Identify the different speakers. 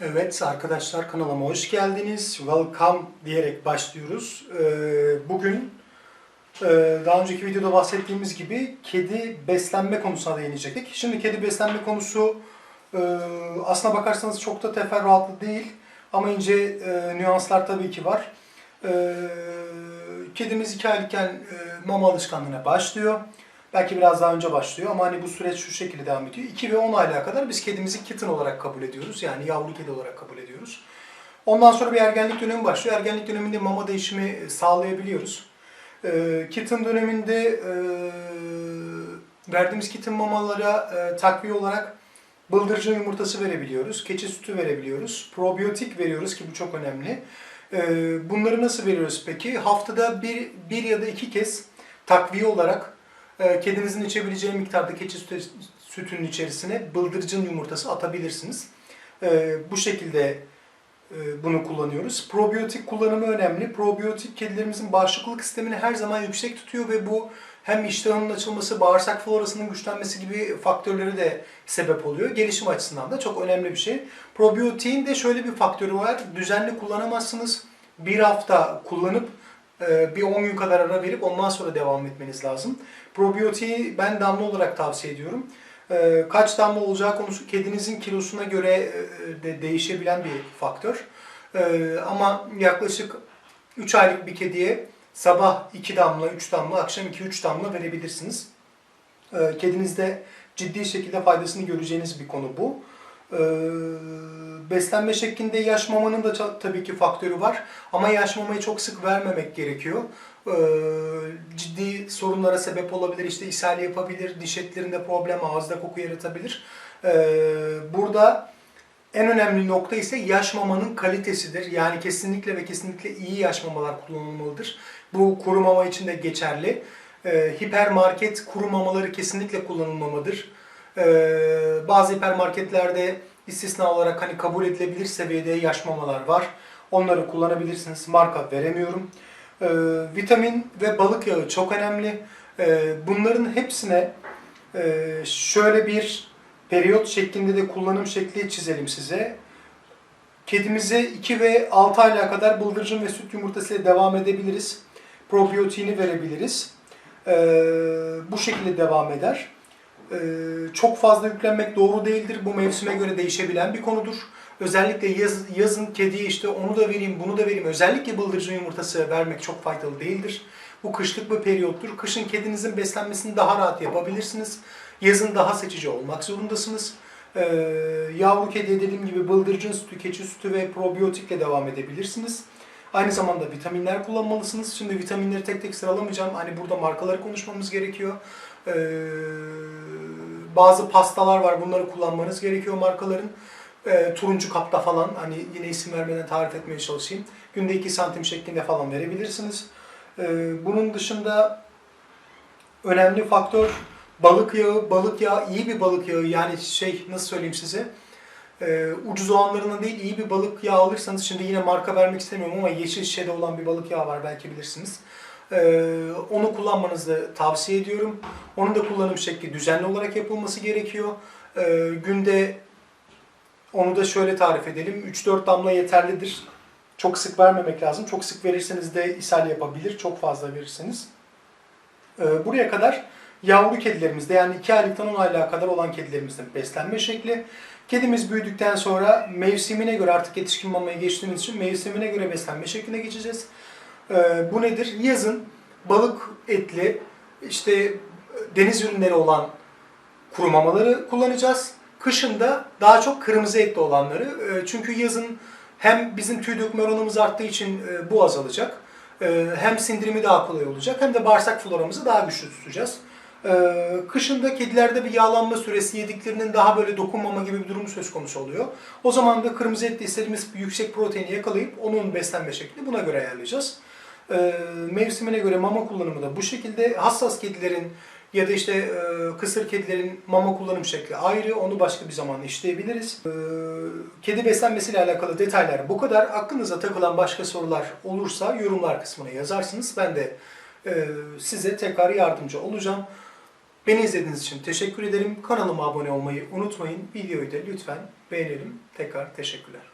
Speaker 1: Evet arkadaşlar kanalıma hoş geldiniz. Welcome diyerek başlıyoruz. Ee, Bugün e, daha önceki videoda bahsettiğimiz gibi kedi beslenme konusuna değinecektik. Şimdi kedi beslenme konusu e, aslına bakarsanız çok da teferruatlı değil ama ince e, nüanslar tabii ki var. Kedimiz iki aylıkken mama alışkanlığına başlıyor. Belki biraz daha önce başlıyor ama hani bu süreç şu şekilde devam ediyor. 2 ve 10 aylığa kadar biz kedimizi kitten olarak kabul ediyoruz. Yani yavru kedi olarak kabul ediyoruz. Ondan sonra bir ergenlik dönemi başlıyor. Ergenlik döneminde mama değişimi sağlayabiliyoruz. Ee, kitten döneminde e, verdiğimiz kitten mamalara e, takviye olarak bıldırcın yumurtası verebiliyoruz. Keçi sütü verebiliyoruz. Probiyotik veriyoruz ki bu çok önemli. Ee, bunları nasıl veriyoruz peki? Haftada bir, bir ya da iki kez takviye olarak e, kedinizin içebileceği miktarda keçi sütü, sütünün içerisine bıldırcın yumurtası atabilirsiniz. E, bu şekilde e, bunu kullanıyoruz. Probiyotik kullanımı önemli. Probiyotik kedilerimizin bağışıklık sistemini her zaman yüksek tutuyor ve bu hem iştahının açılması, bağırsak florasının güçlenmesi gibi faktörleri de sebep oluyor. Gelişim açısından da çok önemli bir şey. Probiyotiğin de şöyle bir faktörü var. Düzenli kullanamazsınız. Bir hafta kullanıp e, bir 10 gün kadar ara verip ondan sonra devam etmeniz lazım. Probiyotiği ben damla olarak tavsiye ediyorum. E, Kaç damla olacağı konusu kedinizin kilosuna göre e, de değişebilen bir faktör. E, Ama yaklaşık 3 aylık bir kediye sabah 2 damla, 3 damla, akşam 2-3 damla verebilirsiniz. E, Kedinizde ciddi şekilde faydasını göreceğiniz bir konu bu. Ee, beslenme şeklinde yaş mamanın da ta- tabii ki faktörü var. Ama yaş mamayı çok sık vermemek gerekiyor. Ee, ciddi sorunlara sebep olabilir. İşte ishal yapabilir, diş etlerinde problem, ağızda koku yaratabilir. Ee, burada en önemli nokta ise yaş mamanın kalitesidir. Yani kesinlikle ve kesinlikle iyi yaş mamalar kullanılmalıdır. Bu kuru mama için de geçerli. Ee, hipermarket kuru mamaları kesinlikle kullanılmamalıdır. Ee, bazı hipermarketlerde istisna olarak hani kabul edilebilir seviyede yaş mamalar var. Onları kullanabilirsiniz. Marka veremiyorum. Ee, vitamin ve balık yağı çok önemli. Ee, bunların hepsine e, şöyle bir periyot şeklinde de kullanım şekli çizelim size. Kedimize 2 ve 6 aylığa kadar bıldırcın ve süt yumurtasıyla devam edebiliriz. Probiyotiğini verebiliriz. Ee, bu şekilde devam eder. Ee, çok fazla yüklenmek doğru değildir. Bu mevsime göre değişebilen bir konudur. Özellikle yaz, yazın kediye işte onu da vereyim, bunu da vereyim. Özellikle bıldırcın yumurtası vermek çok faydalı değildir. Bu kışlık bir periyottur. Kışın kedinizin beslenmesini daha rahat yapabilirsiniz. Yazın daha seçici olmak zorundasınız. Ee, yavru kediye dediğim gibi bıldırcın sütü, keçi sütü ve probiyotikle devam edebilirsiniz. Aynı zamanda vitaminler kullanmalısınız. Şimdi vitaminleri tek tek sıralamayacağım. Hani burada markaları konuşmamız gerekiyor. Ee, bazı pastalar var. Bunları kullanmanız gerekiyor markaların. Ee, turuncu kapta falan hani yine isim vermeden tarif etmeye çalışayım. Günde 2 santim şeklinde falan verebilirsiniz. Ee, bunun dışında önemli faktör balık yağı. Balık yağı iyi bir balık yağı yani şey nasıl söyleyeyim size ee, ucuz olanlarından değil iyi bir balık yağı alırsanız şimdi yine marka vermek istemiyorum ama yeşil şişede olan bir balık yağı var belki bilirsiniz. Ee, onu kullanmanızı tavsiye ediyorum. Onun da kullanım şekli düzenli olarak yapılması gerekiyor. Ee, günde onu da şöyle tarif edelim. 3-4 damla yeterlidir. Çok sık vermemek lazım. Çok sık verirseniz de ishal yapabilir. Çok fazla verirseniz. Ee, buraya kadar yavru kedilerimizde yani 2 aylıktan 10 aylığa kadar olan kedilerimizin beslenme şekli. Kedimiz büyüdükten sonra mevsimine göre artık yetişkin mamaya geçtiğimiz için mevsimine göre beslenme şekline geçeceğiz. Ee, bu nedir? Yazın balık etli, işte deniz ürünleri olan kuru mamaları kullanacağız. Kışın da daha çok kırmızı etli olanları. Ee, Çünkü yazın hem bizim tüy dökme oranımız arttığı için e, bu azalacak. Ee, Hem sindirimi daha kolay olacak hem de bağırsak floramızı daha güçlü tutacağız. Kışında kedilerde bir yağlanma süresi yediklerinin daha böyle dokunmama gibi bir durum söz konusu oluyor. O zaman da kırmızı etli istediğimiz yüksek proteini yakalayıp onun beslenme şeklini buna göre ayarlayacağız. Mevsimine göre mama kullanımı da bu şekilde. Hassas kedilerin ya da işte e, kısır kedilerin mama kullanım şekli ayrı. Onu başka bir zaman işleyebiliriz. Ee, Kedi beslenmesiyle alakalı detaylar bu kadar. Aklınıza takılan başka sorular olursa yorumlar kısmına yazarsınız. Ben de e, size tekrar yardımcı olacağım. Beni izlediğiniz için teşekkür ederim. Kanalıma abone olmayı unutmayın. Videoyu da lütfen beğenelim. Tekrar teşekkürler.